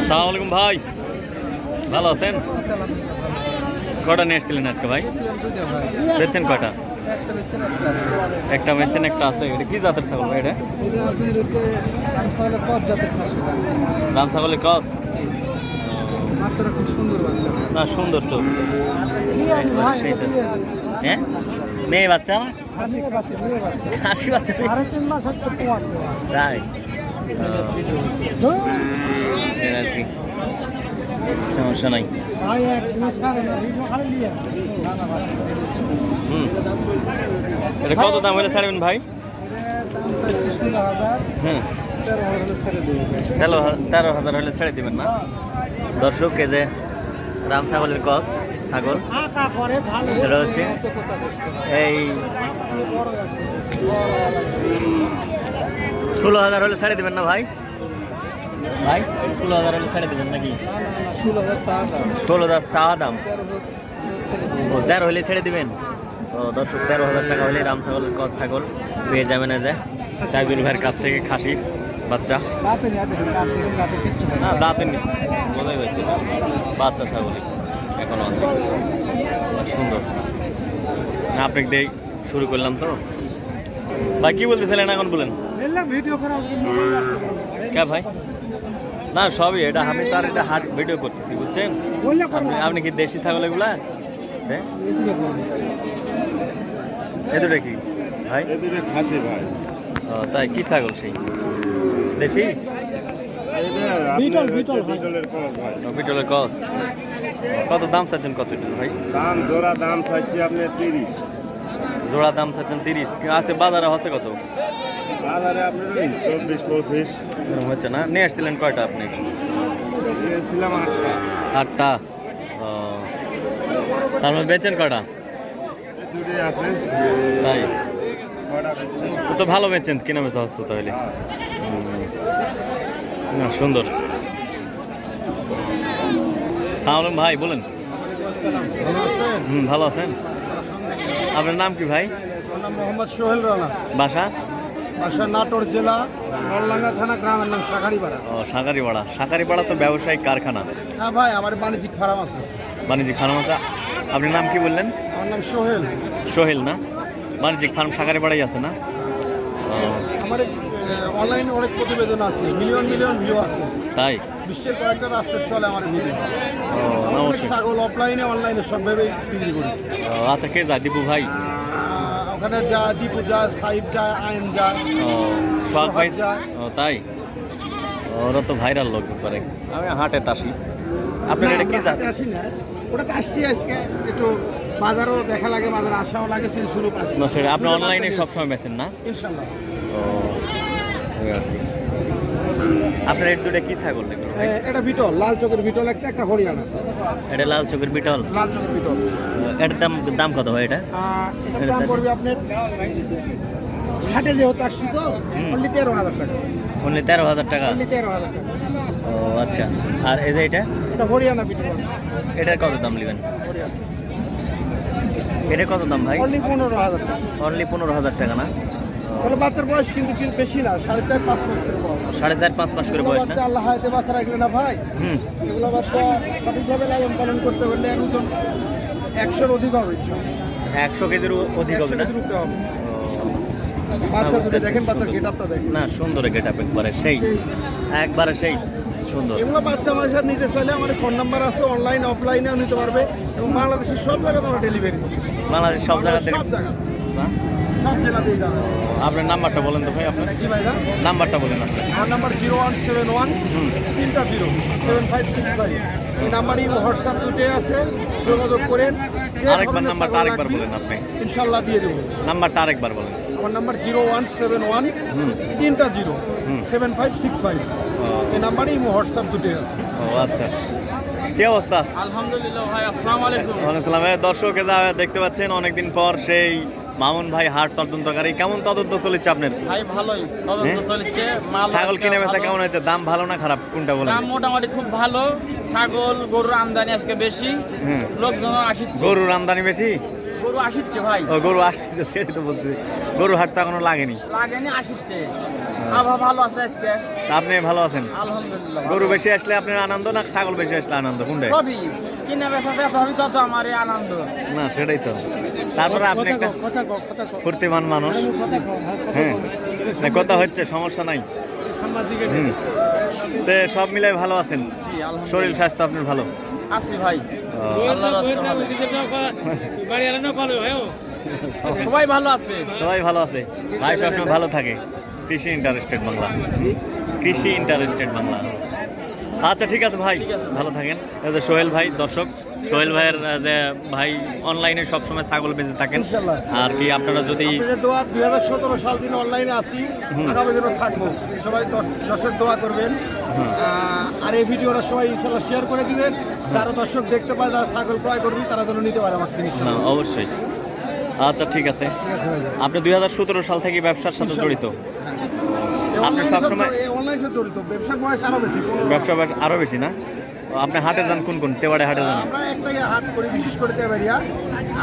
আসসালামু আলাইকুম ভাই। ভালো আছেন? কটা নিয়ে এসেছিলেন আজকে ভাই? বেচছেন কটা একটা বেচছেন একটা আছে। এটা কি জাতের ছাগল ভাই এটা? রাম ছাগলের বাচ্চা না সুন্দর তো সেইটা হ্যাঁ? মেয়ে বাচ্চা না? হাসি বাচ্চা? তাই? কি সমস্যা নাই এটা কত দাম হলে ছাড়বেন ভাই? হুম। তেরো তেরো হাজার হলে ছেড়ে দিবেন না। দর্শক, এই যে রাম ছাগলের কস, ছাগল। এটা হচ্ছে এই ষোলো হাজার হলে ছেড়ে দিবেন না ভাই? ভাই ষোলো হাজার হলে ছেড়ে দিবেন নাকি? না না না ষোলো হাজার চা দাম। চাওয়া দাম? তেরো হলে ছেড়ে দিবেন? ও দর্শক তেরো হাজার টাকা হলে রাম ছাগলের কস ছাগল পেয়ে যাবে না যে। সাইজুল ভাইয়ের কাছ থেকে খাসির বাচ্চা। না দাঁতে নেই। বোঝাই যাচ্ছে বাচ্চা ছাগলই এখনও আছে। সুন্দর। আপনি দিয়ে শুরু করলাম তো। ভাই কি বলতেছিলেন এখন বলেন? কে ভাই? না সবই এটা আমি তার এটা হাট ভিডিও করতেছি বুঝছেন? আপনি আপনি কি দেশি ছাগল এগুলা? এ দুটো কি? ভাই? ও, তাই কি ছাগল সেই? দেশি? বিটলের কস কত দাম চাচ্ছেন কত ভাই? দাম জোড়া দাম চাইছি আপনি তিরিশ। জোড়া দাম চাচ্ছেন তিরিশ। আছে বাজারে হচ্ছে কত? বাজারে আপনার ওই চব্বিশ পঁচিশ। হচ্ছে না? নিয়ে আসছিলেন কয়টা আপনি? দিয়েছিলাম আটটা। আটটা? ও। তার মধ্যে বেচেন কয়টা? আছে। তাই? তো ভালো বেচেন কিনা বেচা হচ্ছে তাহলে। না সুন্দর। সালাম ভাই বলেন। হুম ভালো আছেন? আপনার নাম কি ভাই? আমার নাম মোহাম্মদ সোহেল রানা। বাসা? বাসা নাটোর জেলা নলডাঙ্গা থানা গ্রামের নাম ও সাকারিপাড়া সাকারিপাড়া তো ব্যবসায়িক কারখানা। হ্যাঁ ভাই আমার বাণিজ্যিক ফার্ম আছে। বাণিজ্যিক ফার্ম আছে। আপনার নাম কি বললেন? আমার নাম সোহেল। সোহেল না? বাণিজ্যিক ফার্ম সাকারিপাড়াই আছে না? আমার অনলাইনে অনেক প্রতিবেদন আছে। মিলিয়ন মিলিয়ন ভিউ আছে। তাই? বিশ্বের কয়েকটা রাস্তায় চলে আমার ভিডিও। ও অনেক ছাগল অফলাইনে অনলাইনে সবভাবেই বিক্রি করি। আচ্ছা কে যা দীপু ভাই? ওখানে যা দীপু যা সাইব যা আইন যা ও সোহাগ ভাই? যায়। ও তাই? ওরা তো ভাইরাল লোক করে আমি হাটে আসি। আপনার এটা কি জাত? আসি না। ওটাতে আসছি আজকে। একটু বাজারও দেখা লাগে বাজার আসাও লাগে সেই শুরু আসছি। না সেটা আপনি অনলাইনে সবসময় বেচেন না। ইনশাল্লাহ। ও। আপনার এই দুটো কি ছাগল এগুলো? এটা বিটল লাল চোখের বিটল একটা একটা হরিয়ানা। এটা লাল চোখের বিটল? লাল চোখের বিটল। এটার দাম দাম কত হয় এটা? এটার এটা দাম পড়বে আপনার হাটে যেহেতু আসছি তো। অনলি তেরো হাজার টাকা। অনলি তেরো হাজার টাকা? অনলি তেরো হাজার টাকা। ও আচ্ছা। আর এই যে এটা? এটা হরিয়ানা বিটল এটার কত দাম নেবেন? এটা কত দাম ভাই? অনলি পনেরো হাজার টাকা। অনলি পনেরো হাজার টাকা না? তাহলে বাচ্চার বয়স কিন্তু বেশি না? সাড়ে চার পাঁচ মাস করে বয়স। সাড়ে চার পাঁচ মাস করে বয়স বাচ্চা আল্লাহ হায়াতে বাচ্চা রাখলে না ভাই? এগুলো বাচ্চা সঠিকভাবে লালন পালন করতে হলে এর ওজন একশোর অধিক হবে একশো কেজির অধিক হবে না? বাচ্চা না, যদি দেখেন বাচ্চার সুন্দর। গেট আপটা দেখেন। না সুন্দর গেট আপ একবারে সেই। একবারে সেই সুন্দর। এগুলো বাচ্চা আমার সাথে নিতে চাইলে আমার ফোন নাম্বার আছে অনলাইন অফলাইনেও নিতে পারবে। এবং বাংলাদেশের সব জায়গাতে আমরা ডেলিভারি দিই বাংলাদেশ সব জায়গা থেকে সব জায়গা? সব জেলাতেই যাবে। আপনার নাম্বারটা বলেন তো ভাই আপনার। জি ভাইরা নাম্বারটা বলেন আপনার আমার number zero one seven one তিনটা zero seven five six five. এই নাম্বারই হোয়াটসঅ্যাপ দুটোই আছে যোগাযোগ করেন। আরেকবার নাম্বারটা আরেকবার বলেন আপনি। ইনশাল্লাহ দিয়ে দেবো। নাম্বারটা আরেকবার বলেন। আমার number zero one seven one তিনটা জিরো হুম। Seven five six five. এই নাম্বারেই হোয়াটসঅ্যাপ দুটোই আছে। ও আচ্ছা। কি অবস্থা? আলহামদুলিল্লাহ ভাই আসসালামু আলাইকুম। ওয়ালাইকুম দর্শক যা দেখতে পাচ্ছেন অনেকদিন পর সেই মামুন ভাই হাট তদন্তকারী কেমন তদন্ত চলেছে আপনার? ভাই ভালোই তদন্ত হ্যাঁ? চলছে মাল ছাগল কিনে বেচা কেমন হয়েছে? দাম ভালো না খারাপ? কোনটা বলেন? দাম মোটামুটি খুব ভালো। ছাগল গরুর আমদানি আজকে বেশি। লোকজন আসিচ্ছে। গরুর আমদানি বেশি? গরু আসিচ্ছে ভাই। ও গরু আসতেছে সেটাই তো বলছি। গরু হাট তো এখনও লাগেনি। লাগেনি আসিচ্ছে। ও, আবহাওয়া ভালো আছে আজকে। আপনি ভালো আছেন? আলহামদুলিল্লাহ গরু বেশি আসলে আপনার আনন্দ না ছাগল বেশি আসলে আনন্দ? কোনটা সবই। কিনে বেচা যত হবে তত আমার আনন্দ। না সেটাই তো। তারপরে আপনি একটা ফুর্তিমান মানুষ। হ্যাঁ। না, কথা হচ্ছে সমস্যা নাই। হুম। তে সব মিলাই ভালো আছেন? শরীর স্বাস্থ্য আপনার ভালো? আছি ভাই। ভালো। সবাই ভালো আছে। সবাই ভালো আছে। ভাই সবসময় ভালো থাকে। কৃষি ইন্টারেস্টেড বাংলা। কৃষি ইন্টারেস্টেড বাংলা। আচ্ছা ঠিক আছে ভাই। ভালো থাকেন। এই যে সোহেল ভাই দর্শক সোহেল ভাইয়ের যে ভাই অনলাইনে সবসময় ছাগল বেঁচে থাকেন। আর কি আপনারা যদি দুই হাজার সতেরো সাল দিন অনলাইনে আসি। আগামী দিনও থাকব। সবাই দর্শক দোয়া করবেন। আর এই ভিডিওটা সবাই ইনশাল্লাহ শেয়ার করে দিবেন। যারা দর্শক দেখতে পায় যারা ছাগল ক্রয় করবি তারা যেন নিতে পারে আমার থেকে অবশ্যই। আচ্ছা ঠিক আছে। আপনি দুই হাজার সতেরো সাল থেকে ব্যবসার সাথে জড়িত। আপনি সবসময়- অনলাইনে জড়িত ব্যবসার বয়স আরও বেশি ব্যবসা বাস আরও বেশি না? আপনি হাটে যান কোন কোন তেওয়াড়ে হাটে যান? আমরা একটাই হাট করি বিশেষ করে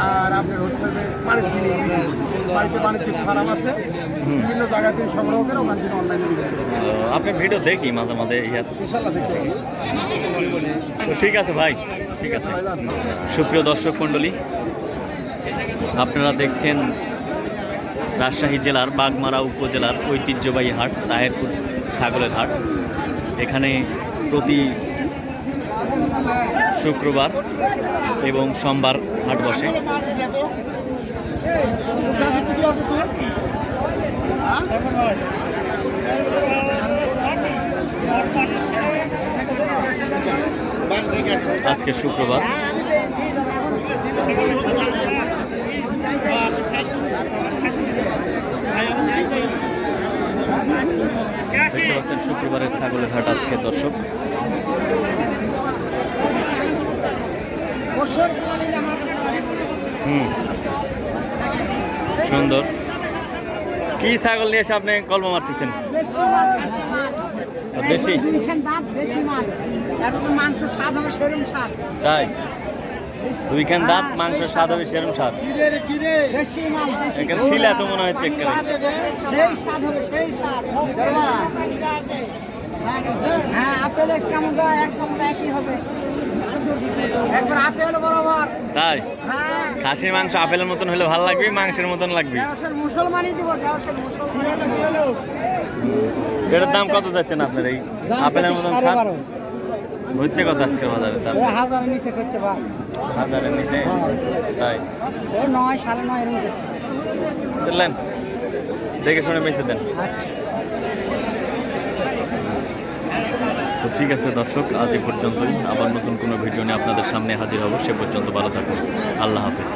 আর আপনার হচ্ছে যে বাড়িতে বাণিজ্যিক ফার্ম আছে বিভিন্ন জায়গা থেকে সংগ্রহ করে ওখান থেকে অনলাইনে আপনি ভিডিও দেখি মাঝে মাঝে ইনশাল্লাহ দেখতে ঠিক আছে ভাই ঠিক আছে। সুপ্রিয় দর্শক মণ্ডলী আপনারা দেখছেন রাজশাহী জেলার বাগমারা উপজেলার ঐতিহ্যবাহী হাট তাহেরপুর। ছাগলের হাট। এখানে প্রতি শুক্রবার এবং সোমবার হাট বসে। আজকে শুক্রবার দেখতে পাচ্ছেন শুক্রবারের ছাগলের হাট আজকে দর্শক। হুম। সুন্দর। কি ছাগল নিয়ে এসে আপনি কল্প মারতেছেন? স্বাদ। তাই? দুইখান দাঁত মাংস স্বাদ হবে সেরম স্বাদ। একেবারে শিলা তো মনে হচ্ছে তাই? খাসির মাংস আপেলের মতন হলে ভালো লাগবে, মাংসের মতন লাগবে? এটার দাম কত যাচ্ছেন আপনার এই আপেলের মতন স্বাদ? হচ্ছে কত আজকে বাজারে দাম? হাজারের নিচে করছে বা। হাজারের নিচে? তাই? ও নয় সাড়ে নয় এরকম করছে। বুঝলেন দেখে শুনে বেঁচে দেন। আচ্ছা। তো ঠিক আছে দর্শক আজ এ পর্যন্তই। আবার নতুন কোনো ভিডিও নিয়ে আপনাদের সামনে হাজির হব। সে পর্যন্ত ভালো থাকুন। আল্লাহ হাফেজ।